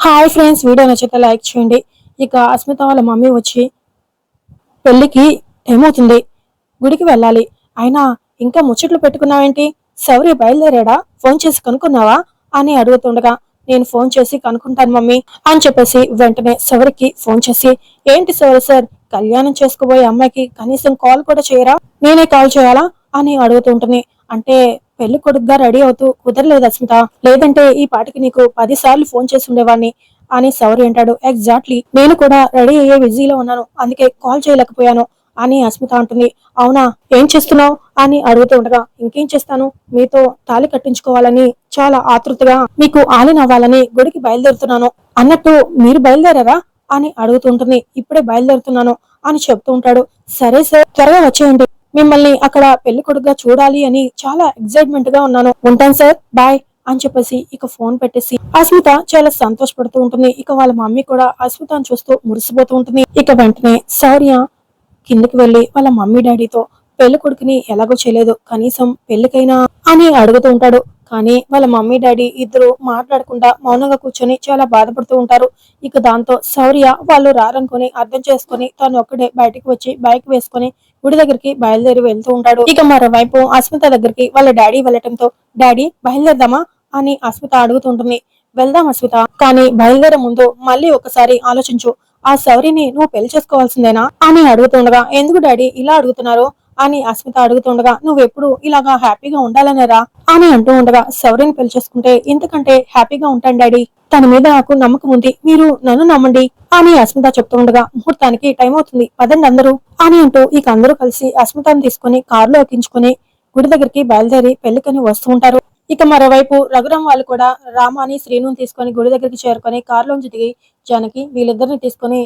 Hi friends video నచ్చితే like చేయండి. ఇక అస్మిత వాళ్ళ మమ్మీ వచ్చి పెళ్ళికి ఏమవుతుంది? గుడికి వెళ్ళాలి. అయినా ఇంకా ముచ్చట్లు పెట్టుకున్నావేంటి? శౌర్య బయలుదేరాడా? ఫోన్ చేసి కనుక్కున్నావా? అని అడుగుతుండగా నేను ఫోన్ చేసి కనుక్కుంటాను మమ్మీ అని చెప్పేసి వెంటనే శౌరికి ఫోన్ చేసి ఏంటి శౌర్య సార్ కళ్యాణం చేసుకోబోయే అమ్మాయికి కనీసం కాల్ కూడా చేయరా? నేనే కాల్ చేయాలా? అని అడుగుతుంటుంది అంటే పెళ్ళి కొడుకుగా రెడీ అవుతూ కుదరలేదు అస్మిత లేదంటే ఈ పాటికి నీకు పది సార్లు ఫోన్ చేసి ఉండేవాడిని అని సౌరి అంటాడు. ఎగ్జాక్ట్లీ నేను కూడా రెడీ అయ్యే బిజీలో ఉన్నాను. అందుకే కాల్ చేయలేకపోయాను అని అస్మిత అంటుంది. అవునా? ఏం చేస్తున్నావు? అని అడుగుతూ ఉండగా ఇంకేం చేస్తాను? మీతో తాళి కట్టించుకోవాలని చాలా ఆతృతగా మీకు ఆలినవ్వాలని గుడికి బయలుదేరుతున్నాను. అన్నట్టు మీరు బయలుదేరారా? అని అడుగుతుంటుంది ఇప్పుడే బయలుదేరుతున్నాను అని చెప్తూ ఉంటాడు. సరే సార్ త్వరగా వచ్చేయండి. మిమ్మల్ని అక్కడ పెళ్ళి కొడుకుగా చూడాలి అని చాలా ఎక్సైట్మెంట్గా ఉన్నాను. ఉంటాను సార్. బాయ్ అని చెప్పేసి ఇక ఫోన్ పెట్టేసి అస్మిత చాలా సంతోషపడుతూ ఉంటుంది. ఇక వాళ్ళ మమ్మీ కూడా అస్మితను చూస్తూ మురిసిపోతూ ఉంటుంది. ఇక వెంటనే శౌర్య కిందకి వెళ్ళి వాళ్ళ మమ్మీ డాడీతో పెళ్ళి కొడుకుని ఎలాగో చేయలేదు. కనీసం పెళ్ళికైనా అని అడుగుతూ ఉంటాడు. కానీ వాళ్ళ మమ్మీ డాడీ ఇద్దరు మాట్లాడకుండా మౌనంగా కూర్చొని చాలా బాధపడుతూ ఉంటారు. ఇక దాంతో శౌర్య వాళ్ళు రారనుకొని అర్థం చేసుకొని తను ఒక్కడే బయటకు వచ్చి బైక్ వేసుకొని గుడి దగ్గరికి బయలుదేరి వెళ్తూ ఉంటాడు. ఇక మరోవైపు అస్మిత దగ్గరికి వాళ్ళ డాడీ వెళ్ళటంతో డాడీ బయలుదేరదామా? అని అస్మిత అడుగుతుంటుంది. వెళ్దాం అస్మిత కానీ బయలుదేరే ముందు మళ్ళీ ఒకసారి ఆలోచించు. ఆ శౌరిని నువ్వు పెళ్ళి చేసుకోవాల్సిందేనా? అని అడుగుతుండగా ఎందుకు డాడీ ఇలా అడుగుతున్నారు? అని అస్మిత అడుగుతుండగా నువ్వు ఎప్పుడు ఇలాగా హ్యాపీగా ఉండాలనేరా అని అంటూ ఉండగా సౌరిని పెళ్ళి చేసుకుంటే ఇంతకంటే హ్యాపీగా ఉంటాను డాడీ. తన మీద నాకు నమ్మకం ఉంది. మీరు నన్ను నమ్మండి అని అస్మిత చెప్తూ ఉండగా ముహూర్తానికి టైం అవుతుంది. పదండి అందరూ అని అంటూ ఇక అందరూ కలిసి అస్మితను తీసుకుని కారులో ఎక్కించుకుని గుడి దగ్గరికి బయలుదేరి పెళ్ళికని వస్తూ ఉంటారు. ఇక మరోవైపు రఘురామ్ వాళ్ళు కూడా రామాని శ్రీను తీసుకొని గుడి దగ్గరికి చేరుకొని కారులోంచి దిగి జానకి వీళ్ళిద్దరిని తీసుకొని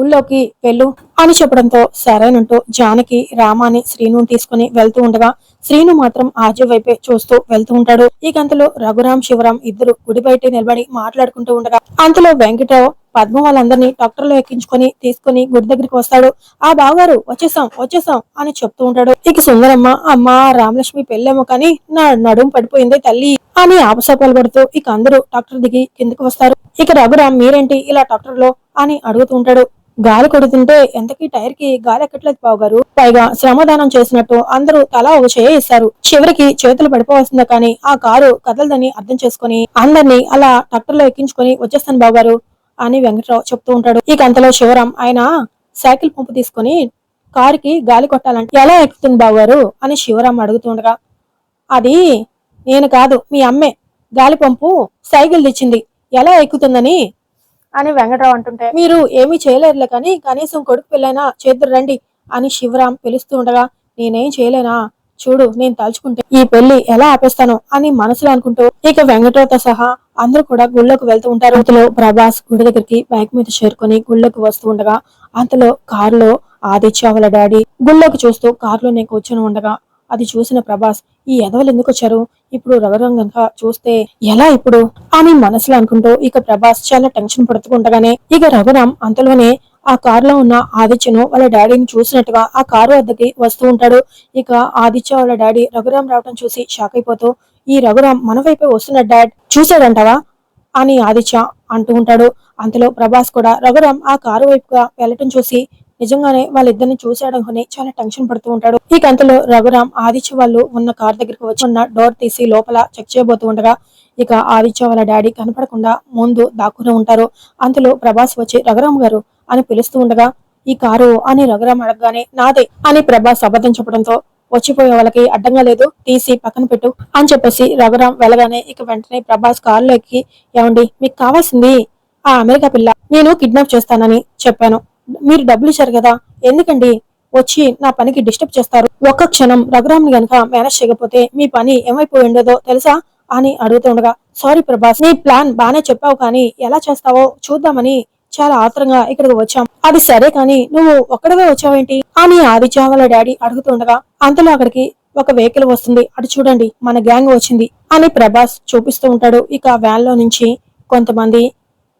ఊళ్ళోకి వెళ్ళు అని చెప్పడంతో సరేనంటూ జానకి రామాని శ్రీను తీసుకుని వెళ్తూ ఉండగా శ్రీను మాత్రం ఆజీ వైపే చూస్తూ వెళ్తూ ఉంటాడు. ఈ గంతలో రఘురాం శివరాం ఇద్దరు గుడి బయట నిలబడి మాట్లాడుకుంటూ ఉండగా అంతలో వెంకటరావు పద్మ వాళ్ళందరినీ డాక్టర్లు ఎక్కించుకొని తీసుకుని గుడి దగ్గరికి వస్తాడు. ఆ బావగారు వచ్చేసాం వచ్చేసాం అని చెప్తూ ఉంటాడు. ఇక సుందరమ్మ అమ్మ రామలక్ష్మి పెళ్ళేమో కానీ నా నడుము పడిపోయింది తల్లి అని ఆపసాపాలు పడుతూ ఇక అందరూ డాక్టర్ దిగి కిందకు వస్తారు. ఇక రఘురాం మీరేంటి ఇలా డాక్టర్లో అని అడుగుతూ ఉంటాడు. గాలి కొడుతుంటే ఎంతకీ టైర్కి గాలి ఎక్కట్లేదు పావుగారు పైగా శ్రమదానం చేసినట్టు అందరూ తలా ఒక చేయ ఇస్తారు చివరికి చేతులు పడిపోవాల్సిందే కానీ ఆ కారు కదలదని అర్థం చేసుకుని అందరినీ అలా ట్రాక్టర్లో ఎక్కించుకొని వచ్చేస్తాను బావుగారు అని వెంకట్రావు చెప్తూ ఉంటాడు. ఇక అంతలో శివరాం ఆయన సైకిల్ పంపు తీసుకుని కారుకి గాలి కొట్టాలంటే ఎలా ఎక్కుతుంది బావుగారు అని శివరాం అడుగుతుండగా అది నేను కాదు మీ అమ్మే గాలి పంపు సైకిల్ తెచ్చింది. ఎలా ఎక్కుతుందని అని వెంకటరావు అంటుంటే మీరు ఏమీ చేయలేరులే కానీ కనీసం కొడుకు పెళ్ళైనా చేద్దరు రండి అని శివరాం పిలుస్తూ ఉండగా నేనేం చేయలేనా? చూడు నేను తలుచుకుంటే ఈ పెళ్ళి ఎలా ఆపేస్తాను అని మనసులో అనుకుంటూ ఇక వెంకటరావుతో సహా అందరూ కూడా గుళ్ళోకి వెళ్తూ ఉంటారు. అంతలో ప్రభాస్ గుడి దగ్గరికి బైక్ మీద చేరుకొని గుళ్ళోకి వస్తూ ఉండగా అంతలో కారులో ఆదిత్య వాళ్ళ డాడీ గుళ్ళోకి చూస్తూ కారులో నేను కూర్చొని ఉండగా అది చూసిన ప్రభాస్ ఈ ఎదవలు ఎందుకు వచ్చారు? ఇప్పుడు రఘురాం గనక చూస్తే ఎలా ఇప్పుడు? అని మనసులో అనుకుంటూ ఇక ప్రభాస్ చాలా టెన్షన్ పడుతుకుంటగానే ఇక రఘురాం అంతలోనే ఆ కారులో ఉన్న ఆదిత్యను వాళ్ళ డాడీని చూసినట్టుగా ఆ కారు వద్దకి వస్తూ ఉంటాడు. ఇక ఆదిత్య వాళ్ళ డాడీ రఘురాం రావటం చూసి షాక్ అయిపోతూ ఈ రఘురాం మన వైపే వస్తున్నాడు డాడ్ చూసాడంటావా అని ఆదిత్య అంటూ ఉంటాడు. అంతలో ప్రభాస్ కూడా రఘురాం ఆ కారు వైపుగా వెళ్ళటం చూసి నిజంగానే వాళ్ళిద్దరిని చూసాడనుకుని చాలా టెన్షన్ పడుతూ ఉంటాడు. ఈ కంతలో రఘురామ్ ఆదిత్య వాళ్ళు ఉన్న కార్ దగ్గరికి వచ్చి ఉన్న డోర్ తీసి లోపల చెక్ చేయబోతూ ఉండగా ఇక ఆదిత్య వాళ్ళ డాడీ కనపడకుండా ముందు దాక్కుని ఉంటారు. అంతలో ప్రభాస్ వచ్చి రఘురామ్ గారు అని పిలుస్తూ ఉండగా ఈ కారు అని రఘురామ్ అడగగానే నాదే అని ప్రభాస్ అబద్ధం చెప్పడంతో వచ్చిపోయే వాళ్ళకి అడ్డంగా లేదు తీసి పక్కన పెట్టు అని చెప్పేసి రఘురామ్ వెళ్ళగానే ఇక వెంటనే ప్రభాస్ కారులో ఎక్కి ఏమండి మీకు కావాల్సింది ఆ అమెరికా పిల్ల నేను కిడ్నాప్ చేస్తానని చెప్పాను. మీరు డబ్బులు ఇచ్చారు కదా? ఎందుకండి? వచ్చి నా పనికి డిస్టర్బ్ చేస్తారు. ఒక్క క్షణం రఘురామ్ని గనక మేనేజ్ చేయకపోతే మీ పని ఏమైపోయి ఉండదో తెలుసా? అని అడుగుతుండగా సారీ ప్రభాస్ నీ ప్లాన్ బానే చెప్పావు కానీ ఎలా చేస్తావో చూద్దామని చాలా ఆత్రంగా ఇక్కడికి వచ్చాం. అది సరే కానీ నువ్వు ఒక్కడవే వచ్చావేంటి? అని ఆదిత్య వాళ్ళ డాడీ అడుగుతుండగా అంతలో అక్కడికి ఒక వెహికల్ వస్తుంది. అటు చూడండి మన గ్యాంగ్ వచ్చింది. అని ప్రభాస్ చూపిస్తూ ఉంటాడు. ఇక వ్యాన్లో నుంచి కొంతమంది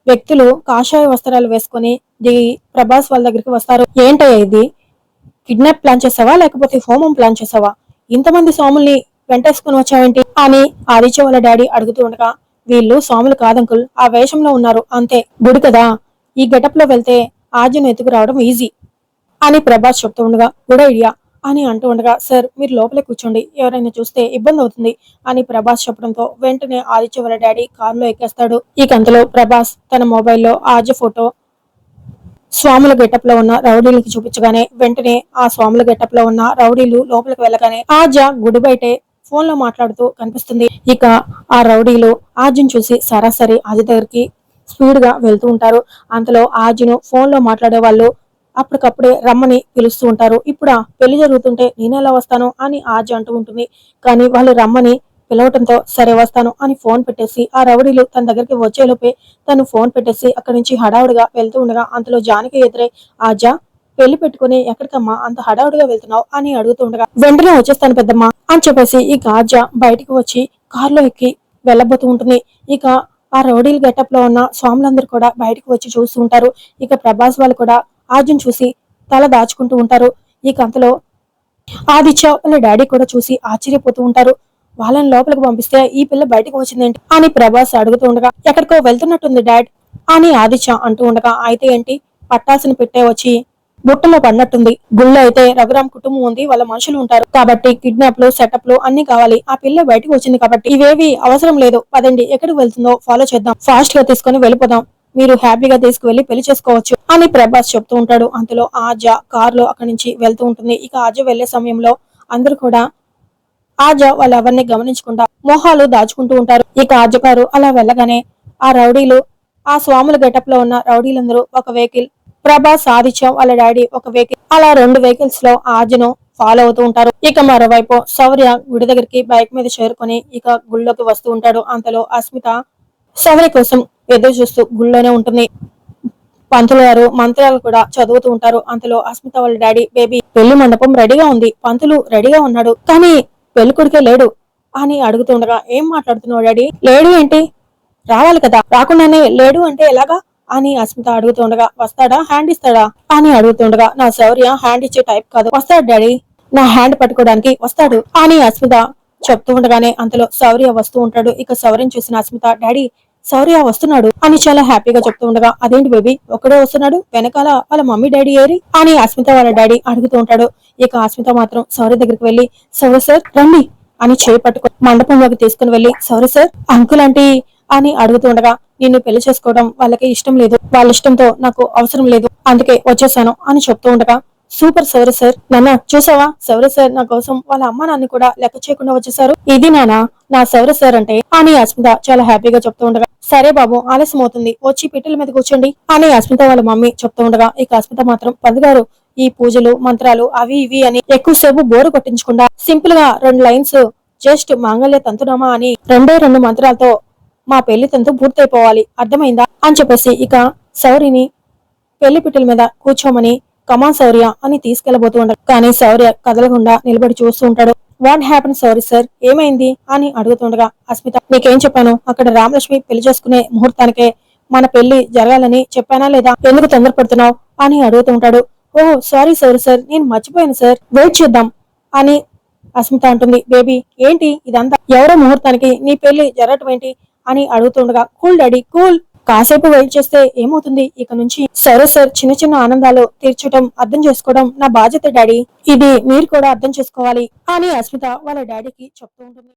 వ్యక్తులు కాషాయ వస్త్రాలు వేసుకొని దిగి ప్రభాస్ వాళ్ళ దగ్గరికి వస్తారు. ఏంటయ్యా ఇది? కిడ్నాప్ ప్లాన్ చేసావా? లేకపోతే హోమం ప్లాన్ చేసావా? ఇంతమంది స్వాముల్ని వెంటేసుకుని వచ్చావేంటి? అని ఆదిత్య వాళ్ళ డాడీ అడుగుతూ ఉండగా వీళ్ళు స్వాములు కాదంకుల్ ఆ వేషంలో ఉన్నారు. అంతే. గుడి కదా. ఈ గెటప్లో వెళ్తే ఆర్జును ఎత్తుకు రావడం ఈజీ అని ప్రభాస్ చెప్తూ ఉండగా గుడ్ ఐడియా. అని అంటూ ఉండగా సార్ మీరు లోపలే కూర్చోండి. ఎవరైనా చూస్తే ఇబ్బంది అవుతుంది అని ప్రభాస్ చెప్పడంతో వెంటనే ఆదిత్య వాళ్ళ డాడీ కారులో ఎక్కేస్తాడు. ఈ కంతలో ప్రభాస్ తన మొబైల్లో ఆర్జ ఫోటో స్వాముల గెటప్లో ఉన్న రౌడీలకి చూపించగానే వెంటనే ఆ స్వాముల గెటప్లో ఉన్న రౌడీలు లోపలికి వెళ్ళగానే ఆజ గుడి బయటే ఫోన్లో మాట్లాడుతూ కనిపిస్తుంది. ఇక ఆ రౌడీలు ఆర్జున్ చూసి సరాసరి ఆజ దగ్గరికి స్పీడ్గా వెళ్తూ ఉంటారు. అంతలో ఆర్జును ఫోన్లో మాట్లాడే వాళ్ళు అప్పటికప్పుడే రమ్మని పిలుస్తూ ఉంటారు. ఇప్పుడు పెళ్ళి జరుగుతుంటే నేను ఎలా వస్తాను అని ఆజ అంటూ ఉంటుంది. కానీ వాళ్ళు రమ్మని పిలవటంతో సరే వస్తాను అని ఫోన్ పెట్టేసి ఆ రౌడీలు తన దగ్గరికి వచ్చేలోపే తను ఫోన్ పెట్టేసి అక్కడి నుంచి హడావుడిగా వెళ్తూ ఉండగా అంతలో జానకి ఎదురై ఆజా పెళ్ళి పెట్టుకుని ఎక్కడికమ్మా? అంత హడావుడిగా వెళ్తున్నావు? అని అడుగుతూ ఉండగా వెంటనే వచ్చేస్తాను పెద్దమ్మ అని చెప్పేసి ఇక ఆజా బయటికి వచ్చి కారులో ఎక్కి వెళ్ళబోతూ ఉంటుంది. ఇక ఆ రౌడీల గెటప్లో ఉన్న స్వాములందరూ కూడా బయటకు వచ్చి చూస్తూ ఉంటారు. ఇక ప్రభాస్ వాళ్ళు కూడా ఆర్జున్ చూసి తల దాచుకుంటూ ఉంటారు. ఈ కంతలో ఆదిత్య వాళ్ళ డాడీ కూడా చూసి ఆశ్చర్యపోతూ ఉంటారు. వాళ్ళని లోపలికి పంపిస్తే ఈ పిల్ల బయటకు వచ్చిందేంటి అని ప్రభాస్ అడుగుతూ ఉండగా ఎక్కడికో వెళ్తున్నట్టుంది డాడ్ అని ఆదిత్య అంటూ ఉండగా అయితే ఏంటి? పట్టాసిన పెట్టే వచ్చి బుట్టలో పడినట్టుంది. గుళ్ళో అయితే రఘురామ్ కుటుంబం ఉంది వాళ్ళ మనుషులు ఉంటారు. కాబట్టి కిడ్నాప్లు సెటప్లు అన్ని కావాలి. ఆ పిల్ల బయటకు వచ్చింది కాబట్టి ఇవేవి అవసరం లేదు. పదండి ఎక్కడికి వెళ్తుందో ఫాలో చేద్దాం. ఫాస్ట్గా తీసుకొని వెళ్ళిపోదాం. మీరు హ్యాపీగా తీసుకువెళ్ళి పెళ్ళి చేసుకోవచ్చు అని ప్రభాస్ చెప్తూ ఉంటాడు. అంతలో ఆజ కారులో అక్కడి నుంచి వెళ్తూ ఉంటుంది. ఇక ఆజ వెళ్ళే సమయంలో అందరూ కూడా ఆజ వాళ్ళెవరిని గమనించకుండా మొహాలు దాచుకుంటూ ఉంటారు. ఇక ఆజ కారు అలా వెళ్ళగానే ఆ రౌడీలు ఆ స్వాముల గెటప్లో ఉన్న రౌడీలందరూ ఒక వెహికల్ ప్రభాస్ ఆదిత్య వాళ్ళ డాడీ ఒక వెహికల్ అలా రెండు వెహికల్స్లో ఆజను ఫాలో అవుతూ ఉంటారు. ఇక మరోవైపు శౌర్య గుడి దగ్గరికి బైక్ మీద చేరుకొని ఇక గుళ్ళోకి వస్తూ ఉంటాడు. అంతలో అస్మిత శౌర్య కోసం ఎదురు చూస్తూ గుళ్ళోనే ఉంటుంది పంతులు గారు మంత్రాలు కూడా చదువుతూ ఉంటారు. అంతలో అస్మిత వాళ్ళ డాడీ బేబీ పెళ్ళి మండపం రెడీగా ఉంది. పంతులు రెడీగా ఉన్నాడు. కానీ పెళ్ళికొడుకే లేడు. అని అడుగుతుండగా ఏం మాట్లాడుతున్నావు డాడీ? లేడు ఏంటి? రావాలి కదా. రాకుండానే లేడు అంటే ఎలాగా? అని అస్మిత అడుగుతుండగా వస్తాడా? హ్యాండ్ ఇస్తాడా? అని అడుగుతుండగా నా శౌర్య హ్యాండ్ ఇచ్చే టైప్ కాదు. వస్తాడు డాడీ. నా హ్యాండ్ పట్టుకోవడానికి వస్తాడు. అని అస్మిత చెప్తూ ఉండగానే అంతలో శౌర్య వస్తూ ఉంటాడు. ఇక శౌర్యం చూసిన అస్మిత డాడీ సౌర్య వస్తున్నాడు అని చాలా హ్యాపీగా చెప్తూ ఉండగా అదేంటి బేబీ ఒక్కడే వస్తున్నాడు? వెనకాల వాళ్ళ మమ్మీ డాడీ ఏరి? అని అస్మిత వాళ్ళ డాడీ అడుగుతూ ఉంటాడు. ఇక అస్మిత మాత్రం సౌర్య దగ్గరికి వెళ్ళి సౌర్య సార్ రండి అని చేయి పట్టుకో మండపంలోకి తీసుకుని వెళ్ళి సౌర్య సార్ అంకుల్ అంటే అని అడుగుతూ ఉండగా నిన్ను పెళ్ళి చేసుకోవడం వాళ్ళకి ఇష్టం లేదు. వాళ్ళ ఇష్టంతో నాకు అవసరం లేదు. అందుకే వచ్చేసాను అని చెప్తూ ఉండగా సూపర్ సౌర సార్. నాన్న చూసావా? సౌర సార్ నా కోసం వాళ్ళ అమ్మ నాన్న కూడా లెక్క చేయకుండా వచ్చేసారు. ఇది నాన్న నా సౌర సార్ అంటే అని అస్మిత చాలా హ్యాపీగా చెప్తూ ఉండగా సరే బాబు ఆలస్యం అవుతుంది. వచ్చి పిట్టల మీద కూర్చోండి. అని అస్మిత వాళ్ళ మమ్మీ చెప్తూ ఉండగా ఇక అస్మిత మాత్రం పందుగారు ఈ పూజలు మంత్రాలు అవి ఇవి అని ఎక్కువసేపు బోరు కొట్టించకుండా సింపుల్గా రెండు లైన్స్ జస్ట్ మాంగళ్య తంతునామా అని రెండే రెండు మంత్రాలతో మా పెళ్ళి తంతు పూర్తయిపోవాలి. అర్థమైందా? అని చెప్పేసి ఇక సౌరిని పెళ్ళి పిట్టల మీద కూర్చోమని కమాన్ శౌర్య అని తీసుకెళ్ళబోతూ ఉంటాడు కానీ శౌర్య కదలకుండా నిలబడి చూస్తూ ఉంటాడు. వాట్ హ్యాపన్ సారీ సార్ ఏమైంది? అని అడుగుతుండగా అస్మిత నీకేం చెప్పాను? అక్కడ రామలక్ష్మి పెళ్ళి చేసుకునే ముహూర్తానికే మన పెళ్ళి జరగాలని చెప్పానా లేదా? ఎందుకు తొందరపడుతున్నావు అని అడుగుతూ ఉంటాడు. సారీ సారీ సార్ నేను మర్చిపోయాను సార్ వెయిట్ చేద్దాం అని అస్మిత అంటుంది. బేబీ ఏంటి ఇదంతా? ఎవరో ముహూర్తానికి నీ పెళ్ళి జరగటం ఏంటి? అని అడుగుతుండగా కూల్ డాడీ కూల్ కాసేపు వెయిట్ చేస్తే ఏమవుతుంది? ఇక నుంచి సరే సార్ చిన్న చిన్న ఆనందాలు తీర్చడం అర్థం చేసుకోవడం నా బాధ్యత డాడీ. ఇది మీరు కూడా అర్థం చేసుకోవాలి అని అస్మిత వాళ్ళ డాడీకి చెప్తూ ఉంటుంది.